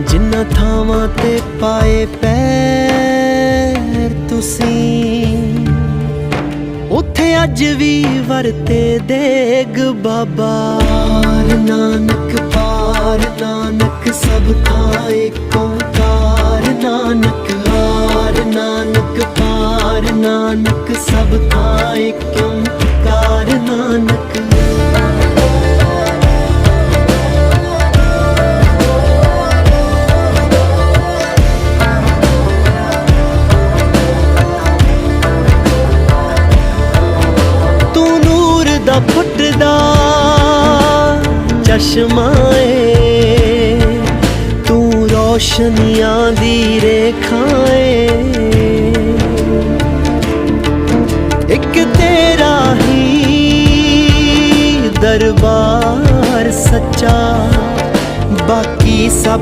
ਜਿੰਨਾ ਥਾਵਾਂ ਤੇ ਪਾਏ ਪੈਰ ਤੁਸੀਂ, ਉੱਥੇ ਅੱਜ ਵੀ ਵਰਤੇ ਦੇਗ ਬਾਬਾ। ਨਾਨਕ, ਪਾਰ ਨਾਨਕ, ਸਭ ਥਾਂ ਏਕ ਓੰਕਾਰ ਨਾਨਕ ਹਾਰ ਨਾਨਕ, ਪਾਰ ਨਾਨਕ, ਸਭ ਥਾਂ ਏਕ ਤੂੰ ਨੂਰ ਦਾ ਫੁੱਟਦਾ, ਚਸ਼ਮਾ ਏ। ਤੂੰ ਰੋਸ਼ਨੀਆਂ ਦੀ ਰੇਖਾ ਏ। ਇੱਕ ਤੇਰਾ ਹੀ ਦਰਬਾਰ ਸੱਚਾ, ਬਾਕੀ ਸਭ